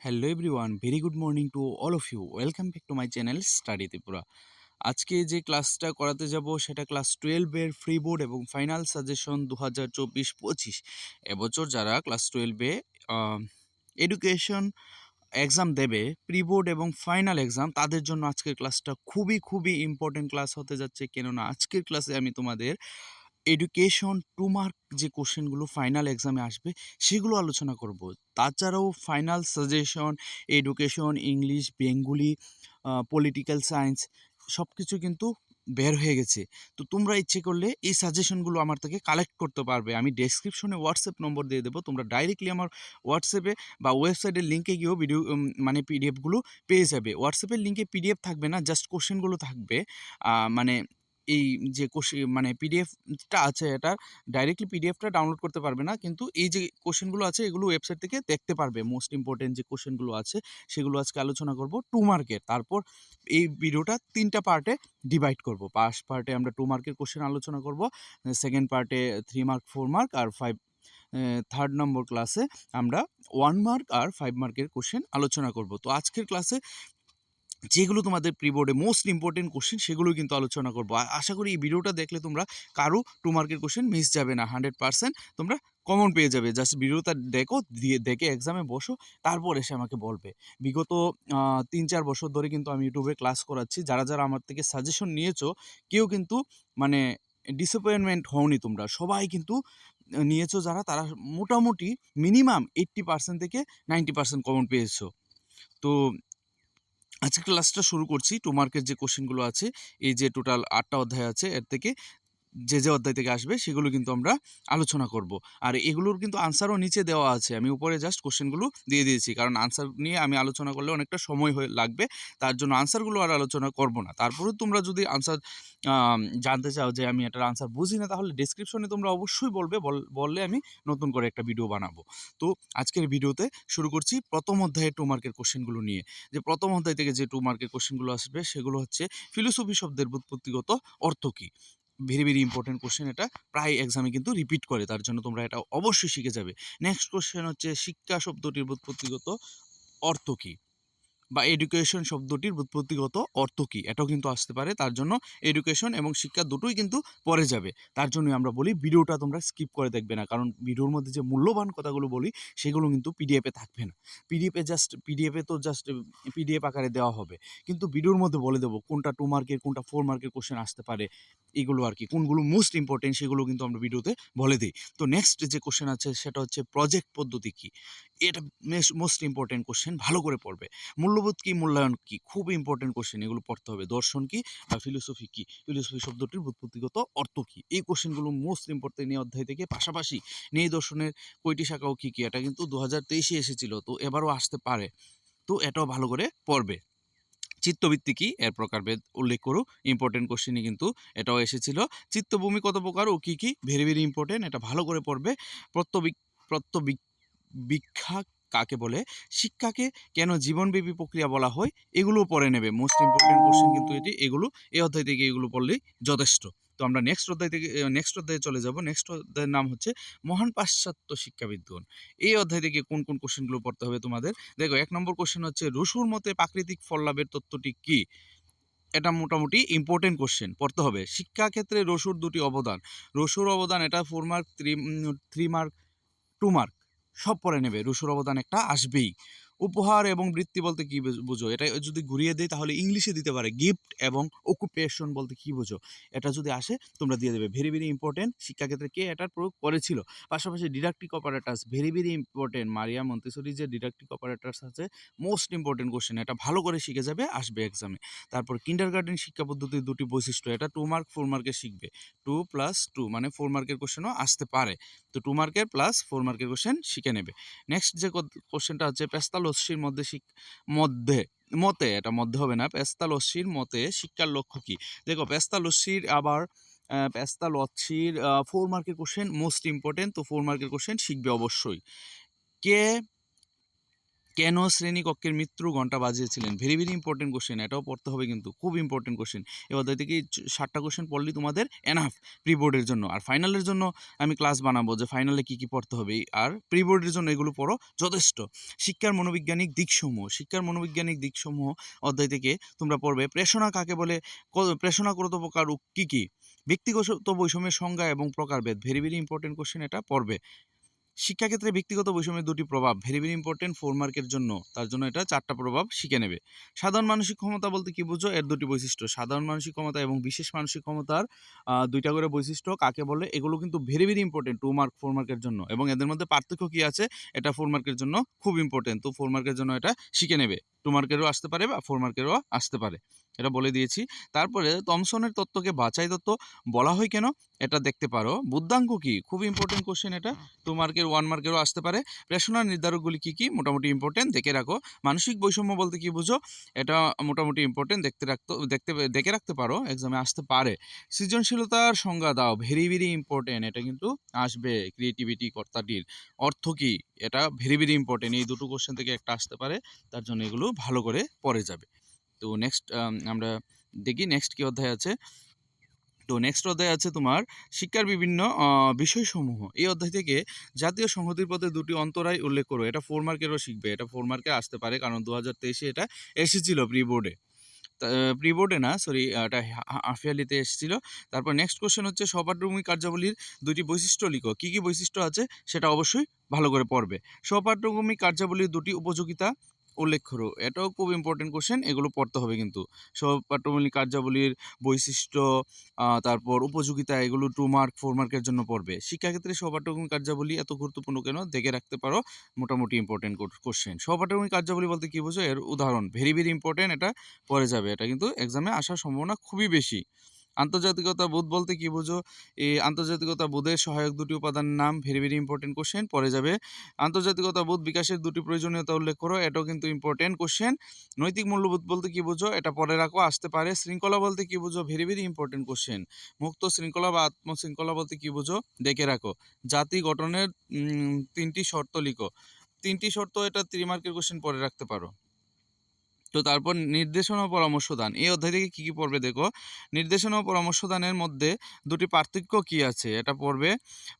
Hello everyone, very good morning to all of you. Welcome back to my channel study Tripura. আজকে যে ক্লাসটা করাতে যাব সেটা ক্লাস টুয়েলভের ফ্রি বোর্ড এবং ফাইনাল সাজেশন দু হাজার চব্বিশ পঁচিশ এবছর যারা ক্লাস টুয়েলভে এডুকেশন এক্সাম দেবে প্রি বোর্ড এবং ফাইনাল এক্সাম, তাদের জন্য আজকের ক্লাসটা খুবই খুবই ইম্পর্টেন্ট ক্লাস হতে যাচ্ছে। কেননা আজকের ক্লাসে আমি তোমাদের এডুকেশন টু মার্ক যে কোশ্চেনগুলো ফাইনাল এক্সামে আসবে, সেগুলো আলোচনা করব। তাছাড়াও final suggestion education English Bengali political science সব কিছু কিন্তু বের হয়ে গেছে। তো তোমরা ইচ্ছে করলে এই সাজেশনগুলো আমার থেকে কালেক্ট করতে পারবে। আমি ডেসক্রিপশনে হোয়াটসঅ্যাপ নম্বর দিয়ে দেবো। তোমরা ডাইরেক্টলি আমার হোয়াটসঅ্যাপে বা ওয়েবসাইটের লিঙ্কে গিয়েও ভিডিও মানে পিডিএফগুলো পেয়ে যাবে। হোয়াটসঅ্যাপের লিঙ্কে পিডিএফ থাকবে না জাস্ট কোশ্চেনগুলো থাকবে। মানে এই যে কোশ্চেন মানে পিডিএফটা আছে এটা ডাইরেক্টলি পিডিএফটা ডাউনলোড করতে পারবে না। কিন্তু এই যে কোশ্চেনগুলো আছে, এগুলো ওয়েবসাইট থেকে দেখতে পারবে। মোস্ট ইম্পর্টেন্ট যে কোশ্চেনগুলো আছে, সেগুলো আজকে আলোচনা করব টু মার্কের। তারপর এই ভিডিওটা তিনটা পার্টে ডিভাইড করব। ফার্স্ট পার্টে আমরা টু মার্কের কোশ্চেন আলোচনা করব সেকেন্ড পার্টে থ্রি মার্ক ফোর মার্ক আর ফাইভ থার্ড নম্বর ক্লাসে আমরা ওয়ান মার্ক আর ফাইভ মার্কের কোশ্চেন আলোচনা করব। তো আজকের ক্লাসে যেগুলো তোমাদের প্রি বোর্ডে মোস্ট ইম্পর্টেন্ট কোশ্চেন সেগুলো কিন্তু আলোচনা করব। আশা করি এই ভিডিওটা দেখলে তোমরা কারও টু মার্কের কোশ্চেন মিস যাবে না হান্ড্রেড পার্সেন্ট তোমরা কমন পেয়ে যাবে। জাস্ট ভিডিওটা দেখো, দিয়ে দেখে এক্সামে বসো, তারপর এসে আমাকে বলবে। বিগত তিন চার বছর ধরে কিন্তু আমি ইউটিউবে ক্লাস করাচ্ছি। যারা যারা আমার থেকে সাজেশন নিয়েছো, কেউ কিন্তু মানে ডিসঅ্যাপয়েন্টমেন্ট হওনি তোমরা। সবাই কিন্তু নিয়েছো যারা, তারা মোটামুটি মিনিমাম এইট্টি পার্সেন্ট থেকে নাইনটি পার্সেন্ট কমন পেয়েছ। তো আজকে ক্লাসটা শুরু করছি টু মার্কের যে কোশ্চেনগুলো আছে, এই যে টোটাল আটটা অধ্যায় আছে, এর থেকে যে যে অধ্যায় থেকে আসবে সেগুলো কিন্তু আমরা আলোচনা করব। আর এগুলোর কিন্তু আনসারও নিচে দেওয়া আছে। আমি উপরে জাস্ট কোশ্চেনগুলো দিয়ে দিয়েছি। কারণ আনসার নিয়ে আমি আলোচনা করলে অনেকটা সময় হয়ে, লাগবে। তার জন্য আনসারগুলো আর আলোচনা করব না। তারপরেও তোমরা যদি আনসার জানতে চাও যে আমি এটার আনসার বুঝি না, তাহলে ডিসক্রিপশনে তোমরা অবশ্যই বলবে। বললে আমি নতুন করে একটা ভিডিও বানাবো। তো আজকের ভিডিওতে শুরু করছি প্রথম অধ্যায়ে টু মার্কের কোশ্চেনগুলো নিয়ে। যে প্রথম অধ্যায় থেকে যে টু মার্কের কোশ্চেনগুলো আসবে সেগুলো হচ্ছে ফিলোসফি শব্দের বুৎপত্তিগত অর্থ কী? ভেরি ভেরি ইম্পর্টেন্ট কোশ্চেন এটা। প্রায় এক্সামে কিন্তু রিপিট করে, তার জন্য তোমরা এটা অবশ্যই শিখে যাবে। নেক্সট কোশ্চেন হচ্ছে, শিক্ষা শব্দটির ব্যুৎপত্তিগত অর্থ কী? বা এডুকেশন শব্দটির উৎপত্তিগত অর্থ কী? এটাও কিন্তু আসতে পারে। তার জন্য এডুকেশন এবং শিক্ষা দুটোই কিন্তু পরে যাবে। তার জন্যই আমরা বলি ভিডিওটা তোমরা স্কিপ করে দেখবে না। কারণ ভিডিওর মধ্যে যে মূল্যবান কথাগুলো বলি, সেগুলো কিন্তু পিডিএফে থাকবে না। পিডিএফে জাস্ট পিডিএফে তো জাস্ট পিডিএফ আকারে দেওয়া হবে। কিন্তু ভিডিওর মধ্যে বলে দেবো কোনটা টু মার্কের কোনটা ফোর মার্কের কোশ্চেন আসতে পারে। এগুলো আর কি, কোনগুলো মোস্ট ইম্পর্টেন্ট সেগুলো কিন্তু আমরা ভিডিওতে বলে দিই। তো নেক্সট যে কোশ্চেন আছে, সেটা হচ্ছে প্রজেক্ট পদ্ধতি কী? এটা মোস্ট ইম্পর্টেন্ট কোশ্চেন ভালো করে পড়বে। মূল্যবোধ কী, মূল্যায়ন কী? খুব ইম্পর্টেন্ট কোশ্চেন এগুলো পড়তে হবে। দর্শন কী বা ফিলোসফি কী? ফিলোসফি শব্দটির বুৎপত্তিগত অর্থ কী? এই কোশ্চেনগুলো মোস্ট ইম্পর্টেন্ট এই অধ্যায় থেকে পাশাপাশি নেই দর্শনের কয়টি শাখাও কী কী? এটা কিন্তু দু হাজার তেইশে এসেছিল, তো এবারও আসতে পারে। তো এটাও ভালো করে পড়বে। চিত্তবৃত্তি কি? এর প্রকারভেদ উল্লেখ করো। ইম্পর্টেন্ট কোশ্চেনই কিন্তু এটাও এসেছিল। চিত্তভূমি কত প্রকার ও কী কী? ভেরি ভেরি ইম্পর্টেন্ট এটা ভালো করে পড়বে। প্রত্যবিক প্রত্যবিক প্রত্যবিক্ষা কাকে বলে? শিক্ষাকে কেন জীবনব্যাপী প্রক্রিয়া বলা হয়? এগুলো পড়ে নেবে। মোস্ট ইম্পর্টেন্ট কোশ্চেন কিন্তু এটি। এগুলো, এই অধ্যায় থেকে এগুলো পড়লেই যথেষ্ট। তো আমরা নেক্সট অধ্যায় থেকে নেক্সট অধ্যায়ে চলে যাব। নেক্সট অধ্যায়ের নাম হচ্ছে মহান পাশ্চাত্য শিক্ষাবিদগণ। এই অধ্যায় থেকে কোন কোন কোশ্চেনগুলো পড়তে হবে তোমাদের? দেখো, এক নম্বর কোশ্চেন হচ্ছে, রসুর মতে প্রাকৃতিক ফল লাভের তত্ত্বটি কী? এটা মোটামুটি ইম্পর্টেন্ট কোশ্চেন পড়তে হবে। শিক্ষাক্ষেত্রে রসুর দুটি অবদান। রসুর অবদান এটা four mark three three mark two mark সব পরে নেবে। রুশোর অবদান একটা আসবেই। উপহার এবং বৃত্তি বলতে কী বুঝো এটা যদি ঘুরিয়ে দেয় তাহলে ইংলিশে দিতে পারে গিফট এবং অকুপেশন বলতে কী বুঝো? এটা যদি আসে তোমরা দিয়ে দেবে। ভেরি ভেরি ইম্পর্টেন্ট শিক্ষাক্ষেত্রে কে এটার প্রয়োগ করেছিল? পাশাপাশি didactic operators very very important Maria Montessori যে ডিডাক্টিক অপারেটার্স আছে মোস্ট ইম্পর্টেন্ট কোশ্চেন এটা ভালো করে শিখে যাবে, আসবে এক্সামে তারপর কিন্ডার গার্ডেন শিক্ষা পদ্ধতির দুটি বৈশিষ্ট্য, এটা টু মার্ক ফোর মার্কে শিখবে। টু প্লাস টু মানে ফোর মার্কের কোশ্চেনও আসতে পারে। তো টু মার্কের প্লাস ফোর মার্কের কোশ্চেন শিখে নেবে। নেক্সট যে কোশ্চেনটা হচ্ছে পেস্তাল লস্যির মধ্যে মধ্যে, মতে, এটা মধ্যে হবে না পেস্তা লস্যির মতে শিক্ষার লক্ষ্য কি? দেখো পেস্তা লস্যির আবার পেস্তা লচ্ছির ফোর মার্কের কোশ্চেন মোস্ট ইম্পর্টেন্ট তো ফোর মার্কের কোশ্চেন শিখবে অবশ্যই। কে কেন শ্রেণীকক্ষের মৃত্যু ঘণ্টা বাজিয়েছিলেন? ভেরি ভেরি ইম্পর্টেন্ট কোশ্চেন এটাও পড়তে হবে কিন্তু, খুব ইম্পর্টেন্ট কোশ্চেন এই অধ্যায় থেকে ষাটটা কোশ্চেন পড়লেই তোমাদের এনাফ প্রি বোর্ডের জন্য। আর ফাইনালের জন্য আমি ক্লাস বানাবো যে ফাইনালে কী কী পড়তে হবে। আর প্রি বোর্ডের জন্য এগুলো পড়ো, যথেষ্ট। শিক্ষার মনোবৈজ্ঞানিক দিকসমূহ, শিক্ষার মনোবৈজ্ঞানিক দিকসমূহ অধ্যায় থেকে তোমরা পড়বে। প্রেষণা কাকে বলে? প্রেষণা কত প্রকার কী কী? ব্যক্তিগত বৈষম্যের সংজ্ঞা এবং প্রকারভেদ। ভেরি ভেরি ইম্পর্টেন্ট কোশ্চেন এটা পড়বে। শিক্ষাক্ষেত্রে ব্যক্তিগত বৈষম্যের দুটি প্রভাব ভেরি ভেরি ইম্পর্টেন্ট ফোর মার্কের জন্য তার জন্য এটা চারটা প্রভাব শিখে নেবে। সাধারণ মানসিক ক্ষমতা বলতে কি বুঝো? এর দুটি বৈশিষ্ট্য, সাধারণ মানসিক ক্ষমতা এবং বিশেষ মানসিক ক্ষমতার দুইটা করে বৈশিষ্ট্য কাকে বলে? এগুলো কিন্তু very very important two mark four মার্কের জন্য এবং এদের মধ্যে পার্থক্য কি আছে? এটা ফোর মার্কের জন্য খুব ইম্পর্টেন্ট তো ফোর মার্কের জন্য এটা শিখে নেবে। টু মার্কেরও আসতে পারে বা ফোর মার্কেরও আসতে পারে। এটা বলে দিয়েছি। তারপরে তমসনের তত্ত্বকে বাছাই তত্ত্ব বলা হয় কেন? এটা দেখতে পারো। বুদ্ধাঙ্ক কি? খুব ইম্পর্টেন্ট কোশ্চেন এটা। টু মার্কের ওয়ান মার্কেরও আসতে পারে। প্রেষণার নির্ধারকগুলি কী কী? মোটামুটি ইম্পর্টেন্ট দেখে রাখো। মানসিক বৈষম্য বলতে কি বুঝো? এটা মোটামুটি ইম্পর্টেন্ট দেখতে রাখতে, দেখতে, দেখে রাখতে পারো। এক্সামে আসতে পারে। সৃজনশীলতার সংজ্ঞা দাও। ভেরি ভেরি ইম্পর্টেন্ট এটা কিন্তু আসবে ক্রিয়েটিভিটি কর্তাটির। অর্থ কী? এটা ভেরি ভেরি ইম্পর্টেন্ট এই দুটো কোশ্চেন থেকে একটা আসতে পারে। তার জন্য এগুলো ভালো করে পড়ে যাবে। তো নেক্সট আমরা দেখি নেক্সট কী অধ্যায় আছে। তো নেক্সট অধ্যায় আছে তোমার শিক্ষার বিভিন্ন বিষয়সমূহ। এই অধ্যায় থেকে জাতীয় সংহতির পথে দুটি অন্তরায় উল্লেখ করো। এটা ফোর মার্কেরও শিখবে। এটা ফোর মার্কে আসতে পারে কারণ দু হাজার তেইশে এটা এসেছিল প্রি বোর্ডে প্রি বোর্ডে না সরি এটা হাফিয়ালিতে এসেছিল। তারপর নেক্সট কোশ্চেন হচ্ছে সপাঠ্যভূমি কার্যাবলীর দুটি বৈশিষ্ট্য লিখো। কী কী বৈশিষ্ট্য আছে সেটা অবশ্যই ভালো করে পড়বে। সপাঠ্যভূমি কার্যাবলীর দুটি উপযোগিতা উল্লেখ করো। এটাও খুব ইম্পর্টেন্ট কোশ্চেন এগুলো পড়তে হবে কিন্তু। সপাঠ্যভূমি কার্যাবলীর বৈশিষ্ট্য তারপর উপযোগিতা, এগুলো টু মার্ক ফোর মার্কের জন্য পড়বে। শিক্ষাক্ষেত্রে সব সহপাঠ্যক্রমিক কার্যাবলী এত গুরুত্বপূর্ণ কেন? দেখে রাখতে পারো, মোটামুটি ইম্পর্টেন্ট কোশ্চেন সহপাঠ্যক্রমিক কার্যাবলী বলতে কি বোঝো? এর উদাহরণ ভেরি ভেরি ইম্পর্টেন্ট এটা পড়ে যাবে। এটা কিন্তু এক্সামে আসার সম্ভাবনা খুবই বেশি। আন্তর্জাতিকতা বোধ বলতে কি বুঝো? এই আন্তর্জাতিকতা বোধের সহায়ক দুটি উপাদানের নাম ভেরি ভেরি ইম্পর্টেন্ট কোশ্চেন পরে যাবে। আন্তর্জাতিকতা বোধ বিকাশের দুটি প্রয়োজনীয়তা উল্লেখ করো, এটাও কিন্তু ইম্পর্টেন্ট কোশ্চেন নৈতিক মূল্যবোধ বলতে কি বুঝো? এটা পরে রাখো, আসতে পারে। শৃঙ্খলা বলতে কি বুঝো? ভেরি ভেরি ইম্পর্টেন্ট কোশ্চেন মুক্ত শৃঙ্খলা বা আত্মশৃঙ্খলা বলতে কি বুঝো? দেখে রাখো। জাতি গঠনের তিনটি শর্ত লিখো। তিনটি শর্ত এটা ত্রিমার্কের কোশ্চেন পরে রাখতে পারো। তো তারপর নির্দেশনা ও পরামর্শ দান। এই অধ্যায় থেকে কী কী পড়বে দেখো? নির্দেশনা ও পরামর্শ দানের মধ্যে দুটি পার্থক্য কি আছে? এটা পড়বে,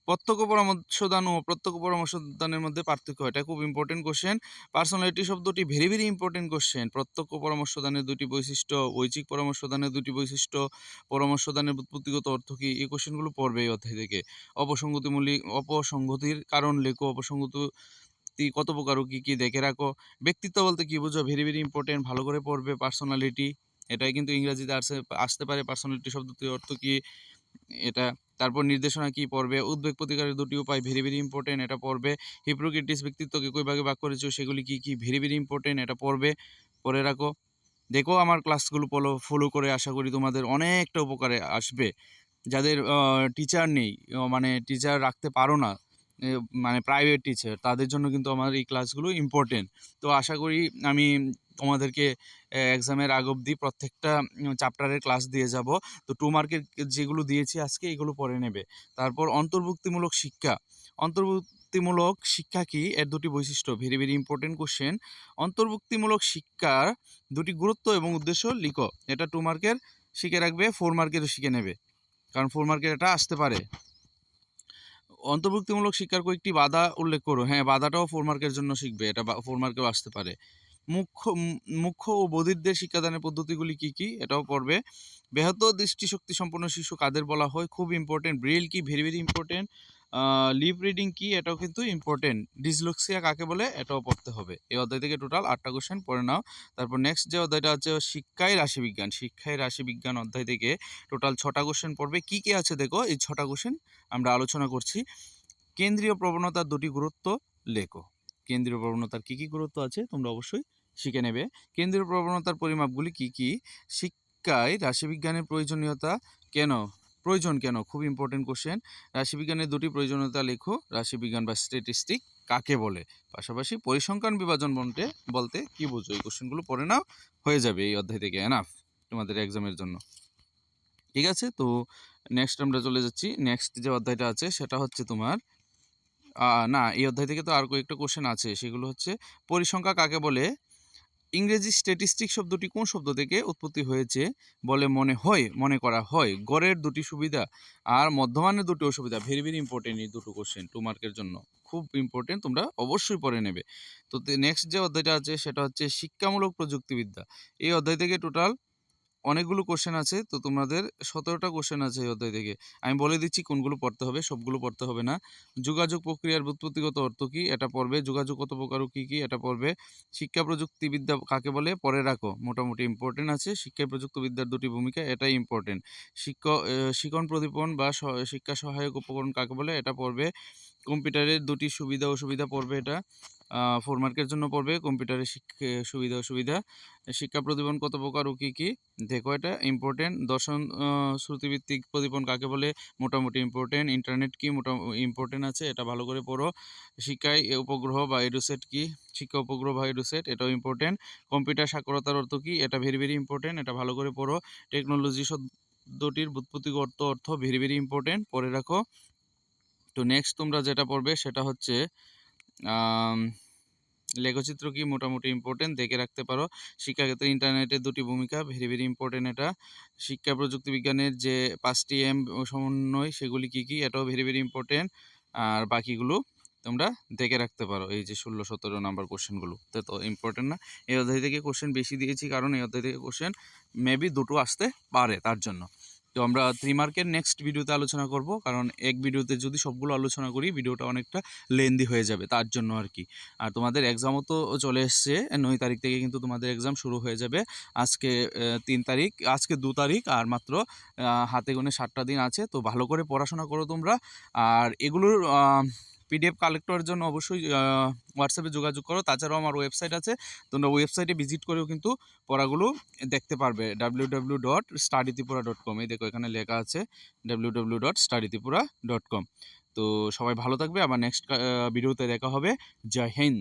প্রত্যক্ষ পরামর্শ দান ও প্রত্যক্ষ পরামর্শ দানের মধ্যে পার্থক্য। এটা খুব ইম্পর্টেন্ট কোশ্চেন পার্সোনালিটি শব্দটি ভেরি ভেরি ইম্পর্টেন্ট কোশ্চেন প্রত্যক্ষ পরামর্শ দানের দুটি বৈশিষ্ট্য, ঐচ্ছিক পরামর্শ দানের দুটি বৈশিষ্ট্য, পরামর্শ দানের ব্যুৎপত্তিগত অর্থ কী? এই কোশ্চেনগুলো পড়বে এই অধ্যায় থেকে। অপসঙ্গতিমূলক অপসঙ্গতির কারণ লেখো অপসঙ্গতি কত প্রকার ও কী কী দেখে রাখো। ব্যক্তিত্ব বলতে কি বুঝো? ভেরি ভেরি ইম্পর্টেন্ট ভালো করে পড়বে পার্সোনালিটি এটাই কিন্তু ইংরাজিতে আসে, আসতে পারে পার্সোনালিটি শব্দটির অর্থ কি এটা। তারপর নির্দেশনা কি পড়বে? উদ্বেগ প্রতিকারের দুটি উপায় ভেরি ভেরি ইম্পর্টেন্ট এটা পড়বে। হিপ্রোক্রিটিস ব্যক্তিত্বকে কই ভাগে ভাগ করেছ? সেগুলি কি কি? ভেরি ভেরি ইম্পর্টেন্ট এটা পড়বে, পড়ে রাখো। দেখো আমার ক্লাসগুলো ফলো ফলো করে আশা করি তোমাদের অনেকটা উপকারে আসবে। যাদের টিচার নেই মানে টিচার রাখতে পারো না মানে প্রাইভেট টিচার তাদের জন্য কিন্তু আমার এই ক্লাসগুলো ইম্পর্টেন্ট তো আশা করি আমি তোমাদেরকে এক্সামের আগ অবধি প্রত্যেকটা চ্যাপ্টারের ক্লাস দিয়ে যাব। তো টু মার্কের যেগুলো দিয়েছি আজকে, এগুলো পড়ে নেবে। তারপর অন্তর্ভুক্তিমূলক শিক্ষা। অন্তর্ভুক্তিমূলক শিক্ষা কি? এর দুটি বৈশিষ্ট্য। ভেরি ভেরি ইম্পর্টেন্ট কোশ্চেন অন্তর্ভুক্তিমূলক শিক্ষার দুটি গুরুত্ব এবং উদ্দেশ্য লিখো। এটা টু মার্কের শিখে রাখবে ফোর মার্কেরও শিখে নেবে। কারণ ফোর মার্কের এটা আসতে পারে। অন্তর্ভুক্তিমূলক শিক্ষার কয়েকটি বাধা উল্লেখ করো। হ্যাঁ বাধাটাও ফোর মার্কের জন্য শিখবে, এটা ফোর মার্কেও আসতে পারে। মুখ্য মুখ্য ও বধিরদের শিক্ষাদানের পদ্ধতিগুলি কি কি? এটাও পড়বে। ব্যাহত দৃষ্টিশক্তি সম্পন্ন শিশু কাদের বলা হয়? খুব ইম্পর্টেন্ট ব্রিল কি? Very very important lip reading কি? এটাও কিন্তু ইম্পর্টেন্ট ডিসলক্সিয়া কাকে বলে? এটাও পড়তে হবে। এই অধ্যায় থেকে টোটাল আটটা কোশ্চেন পড়ে নাও। তারপর নেক্সট যে অধ্যায়টা আছে শিক্ষায় রাশিবিজ্ঞান। শিক্ষায় রাশিবিজ্ঞান অধ্যায় থেকে টোটাল ছটা কোশ্চেন পড়বে। কি কি আছে দেখো? এই ছটা কোশ্চেন আমরা আলোচনা করছি। কেন্দ্রীয় প্রবণতার দুটি গুরুত্ব লেখো। কেন্দ্রীয় প্রবণতার কি কি গুরুত্ব আছে? তোমরা অবশ্যই শিখে নেবে। কেন্দ্রীয় প্রবণতার পরিমাপগুলি কি কি? শিক্ষায় রাশিবিজ্ঞানের প্রয়োজনীয়তা কেন প্রয়োজন কেন? খুব ইম্পর্টেন্ট কোশ্চেন রাশিবিজ্ঞানের দুটি প্রয়োজনীয়তা লেখো। রাশিবিজ্ঞান বা স্ট্যাটিস্টিক কাকে বলে? পাশাপাশি পরিসংখ্যান বিভাজন বলতে বলতে কি বুঝো? এই কোশ্চেনগুলো পড়ে নাও, হয়ে যাবে এই অধ্যায় থেকে। এনাফ তোমাদের এক্সামের জন্য। ঠিক আছে? তো নেক্সট আমরা চলে যাচ্ছি। নেক্সট যে অধ্যায়টা আছে, সেটা হচ্ছে তোমার না, এই অধ্যায় থেকে তো আর কয়েকটা কোশ্চেন আছে। সেগুলো হচ্ছে পরিসংখ্যা কাকে বলে? ইংরেজি স্ট্যাটিস্টিক শব্দটি কোন শব্দ থেকে উৎপত্তি হয়েছে বলে মনে হয়, মনে করা হয়? গড়ের দুটি সুবিধা আর মধ্যমানের দুটি অসুবিধা ভেরি ভেরি ইম্পর্টেন্ট এই দুটো কোশ্চেন টু মার্কের জন্য। খুব ইম্পর্টেন্ট তোমরা অবশ্যই পড়ে নেবে। তো নেক্সট যে অধ্যায়টা আছে, সেটা হচ্ছে শিক্ষামূলক প্রযুক্তিবিদ্যা। এই অধ্যায় থেকে টোটাল অনেকগুলো কোশ্চেন আছে, তো তোমাদের সতেরোটা কোশ্চেন আছে এই অধ্যায় থেকে। আমি বলে দিচ্ছি কোনগুলো পড়তে হবে, সবগুলো পড়তে হবে না। যোগাযোগ প্রক্রিয়ার ব্যুৎপত্তিগত অর্থ কী, এটা পড়বে। যোগাযোগ কত প্রকার কী কী, এটা পড়বে। শিক্ষা প্রযুক্তিবিদ্যা কাকে বলে? পরে রাখো। মোটামুটি ইম্পর্টেন্ট আছে। শিক্ষা প্রযুক্তিবিদ্যার দুটি ভূমিকা, এটাই ইম্পর্টেন্ট শিক্ষক শিক্ষণ প্রদীপন বা শিক্ষা সহায়ক উপকরণ কাকে বলে? এটা পড়বে। কম্পিউটারের দুটি সুবিধা অসুবিধা পড়বে এটা। ফোর মার্কের জন্য পড়বে। কম্পিউটারের শিক্ষা, সুবিধা, অসুবিধা। শিক্ষা প্রদীপন কত প্রকার ও কী কী? দেখো এটা ইম্পর্টেন্ট দর্শন শ্রুতিভিত্তিক প্রদীপন কাকে বলে? মোটামুটি ইম্পর্টেন্ট ইন্টারনেট কি মোটা ইম্পর্টেন্ট আছে, এটা ভালো করে পড়ো। শিক্ষায় উপগ্রহ বা এডুসেট কি? শিক্ষা উপগ্রহ বা এডুসেট, এটাও ইম্পর্টেন্ট কম্পিউটার সাক্ষরতার অর্থ কি? এটা ভেরি ভেরি ইম্পর্টেন্ট এটা ভালো করে পড়ো। টেকনোলজি শব্দটির বুৎপত্তি অর্থ অর্থ ভেরি ভেরি ইম্পর্টেন্ট পরে রাখো। তো নেক্সট তোমরা যেটা পড়বে, সেটা হচ্ছে লেখচিত্র কি মোটামুটি ইম্পর্টেন্ট দেখে রাখতে পারো। শিক্ষাক্ষেত্রে ইন্টারনেটের দুটি ভূমিকা ভেরি ভেরি ইম্পর্টেন্ট এটা। শিক্ষা, প্রযুক্তি বিজ্ঞানের যে পাঁচটি এম সমন্বয়, সেগুলি কি কি, এটাও ভেরি ভেরি ইম্পর্টেন্ট আর বাকিগুলো তোমরা দেখে রাখতে পারো, এই যে ষোলো, সতেরো নাম্বার কোশ্চেনগুলো তো তো ইম্পর্টেন্ট না। এই অধ্যায় থেকে কোশ্চেন বেশি দিয়েছি, কারণ এই অধ্যায় থেকে কোশ্চেন মেবি দুটো আসতে পারে তার জন্য। তো আমরা থ্রি মার্কের নেক্সট ভিডিওতে আলোচনা করব। কারণ এক ভিডিওতে যদি সবগুলো আলোচনা করি ভিডিওটা অনেকটা লেন্দি হয়ে যাবে তার জন্য আর কি। আর তোমাদের এক্সামও তো চলে এসছে নয় তারিখ থেকে কিন্তু তোমাদের এক্সাম শুরু হয়ে যাবে। আজকে তিন তারিখ, আজকে দু তারিখ আর মাত্র হাতে গুনে সাতটা দিন আছে। তো ভালো করে পড়াশোনা করো তোমরা। আর এগুলোর পিডিএফ কালেক্ট করার জন্য অবশ্যই হোয়াটসঅ্যাপে যোগাযোগ করো। তাছাড়াও আমার ওয়েবসাইট আছে। তোমরা ওয়েবসাইটে ভিজিট করেও কিন্তু পড়াগুলো দেখতে পারবে। W W dot study Tripura dot com এই দেখো এখানে লেখা আছে W W dot study Tripura dot com তো সবাই ভালো থাকবে। আবার নেক্সট ভিডিওতে দেখা হবে। জয় হিন্দ।